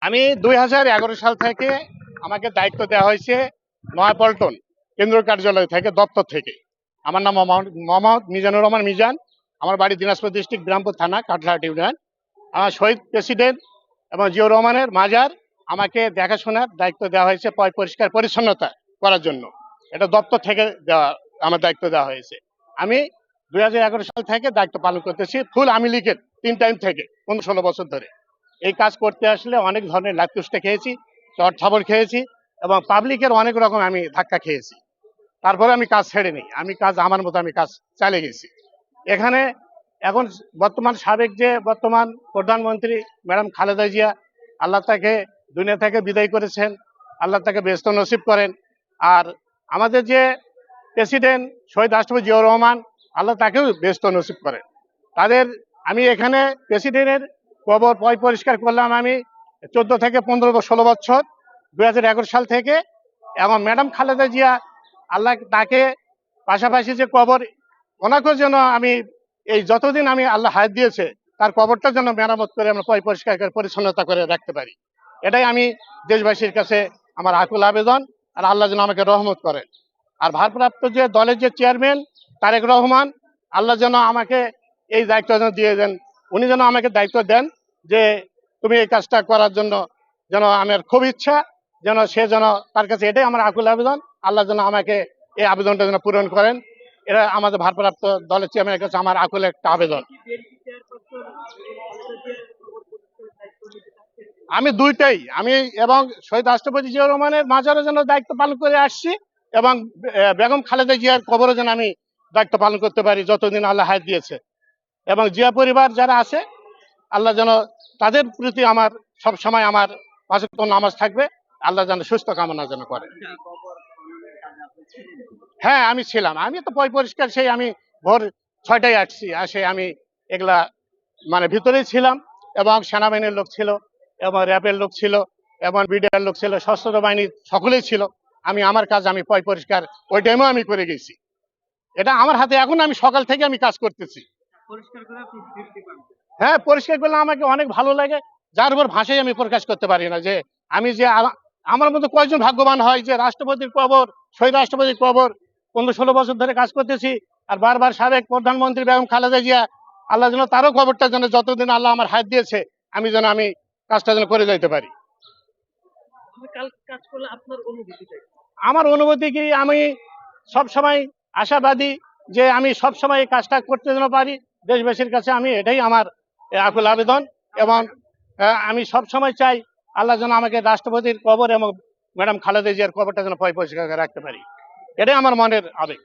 আমি দুই হাজার এগারো সাল থেকে আমাকে দায়িত্ব দেওয়া হয়েছে নয়াপল্টন কেন্দ্রীয় কার্যালয় থেকে, দপ্তর থেকে। আমার নাম মোহাম্মদ- মিজানুর রহমান মিজান। আমার বাড়ি দিনাজপুর ডিস্ট্রিক্ট গ্রামপুর থানা কাটলাহাট ইউনিয়ন আমার শহীদ প্রেসিডেন্ট এবং জিও রহমানের মাজার আমাকে দেখাশোনার দায়িত্ব দেওয়া হয়েছে পরিষ্কার পরিচ্ছন্নতা করার জন্য। এটা দপ্তর থেকে দেওয়া, আমার দায়িত্ব দেওয়া হয়েছে। আমি দুই হাজার এগারো সাল থেকে দায়িত্ব পালন করতেছি ফুল আমি লিগের তিন টাইম থেকে, পনেরো, ষোলো বছর ধরে। এই কাজ করতে আসলে অনেক ধরনের লাতুষ্টে খেয়েছি, চট ছাবল খেয়েছি এবং পাবলিকের অনেক রকম আমি ধাক্কা খেয়েছি। তারপরে আমি কাজ ছেড়ে নিই, আমি কাজ আমার মতো আমি কাজ চালিয়ে গেছি। এখানে এখন বর্তমান সাবেক যে বর্তমান প্রধানমন্ত্রী ম্যাডাম খালেদা জিয়া, আল্লাহ তাকে দুনিয়া থেকে বিদায় করেছেন, আল্লাহ তাকে ব্যস্ত নসিব করেন। আর আমাদের যে প্রেসিডেন্ট শহীদ রাষ্ট্রপতি জিয়াউর রহমান, আল্লাহ তাকেও ব্যস্ত নসিব করেন। তাদের, আমি এখানে প্রেসিডেন্টের কবর পয় পরিষ্কার করলাম আমি চোদ্দ থেকে পনেরো ষোলো বছর দু হাজার এগারো সাল থেকে। এবং ম্যাডাম খালেদা জিয়া আল্লাহ তাকে পাশাপাশি যে কবর, ওনাকেও যেন আমি এই যতদিন আমি আল্লাহ হায়াত দিয়েছে, তার কবরটা যেন মেরামত করে আমরা পয় পরিষ্কার করে, পরিচ্ছন্নতা করে রাখতে পারি। এটাই আমি দেশবাসীর কাছে আমার আকুল আবেদন, আর আল্লাহ যেন আমাকে রহমত করেন আর ভারপ্রাপ্ত যে দলের যে চেয়ারম্যান, তারেক রহমান, আল্লাহ যেন আমাকে এই দায়িত্ব যেন দিয়ে দেন। উনি যেন আমাকে দায়িত্ব দেন যে তুমি এই কাজটা করার জন্য যেন আমার খুব ইচ্ছা, যেন সে যেন তার কাছে এটাই আমার আকুল আবেদন। আল্লাহ যেন আমাকে এই আবেদনটা যেন পূরণ করেন। এটা আমাদের ভারপ্রাপ্ত দলের চেয়ারম্যানের কাছে আমার আকুল একটা আবেদন। আমি দুইটাই, আমি এবং শহীদ রাষ্ট্রপতি জিয়াউর রহমানের মাজারও যেন দায়িত্ব পালন করে আসছি এবং বেগম খালেদা জিয়ার কবরও যেন আমি দায়িত্ব পালন করতে পারি যতদিন আল্লাহ হায়াত দিয়েছে। এবং জিয়া পরিবার যারা আছে, আল্লাহ যেন তাদের প্রতি আমার সব সময় আমার পাশে নামাজ থাকবে, আল্লাহ যেন সুস্থ কামনা যেন করে। হ্যাঁ আমি ছিলাম। আমি তো পয় পরিষ্কার, সেই আমি ভোর ছয়টায় আসছি, আসে আমি এগুলা মানে ভিতরেই ছিলাম এবং সেনাবাহিনীর লোক ছিল, এবং র্যাবের লোক ছিল, এবং বিডিআর লোক ছিল, সশস্ত্র বাহিনীর সকলেই ছিল। আমি, আমার কাজ আমি পয় পরিষ্কার, ওই টাইমও আমি করে গেছি। এটা আমার হাতে, এখন আমি সকাল থেকে আমি কাজ করতেছি। হ্যাঁ পরিষ্কার করলে আমাকে অনেক ভালো লাগে। যার উপর ভাষাই আমি প্রকাশ করতে পারি না যে আমি যে আমার মতো কয়েকজন ভাগ্যবান হয় যে রাষ্ট্রপতির কবর শহীদ রাষ্ট্রপতির কবর পনেরো ষোলো বছর ধরে কাজ করতেছি আর বারবার সাবেক প্রধানমন্ত্রী বেগম খালেদা জিয়া আল্লাহ যেন তারও কবরটা যেন যতদিন আল্লাহ আমার হাত দিয়েছে আমি যেন আমি কাজটা যেন করে যাইতে পারি? আমার অনুভূতি কি আমি সব সময় আশাবাদী যে আমি সব সময় এই কাজটা করতে যেন পারি। দেশবাসীর কাছে আমি এটাই আমার আকুল আবেদন এবং আমি সব সময় চাই আল্লাহ যেন আমাকে রাষ্ট্রপতির কবর এবং ম্যাডাম খালেদা জিয়ার কবরটা যেন পয় পরিষ্কার রাখতে পারি। এটাই আমার মনের আবেগ।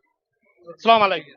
সালাম আলাইকুম।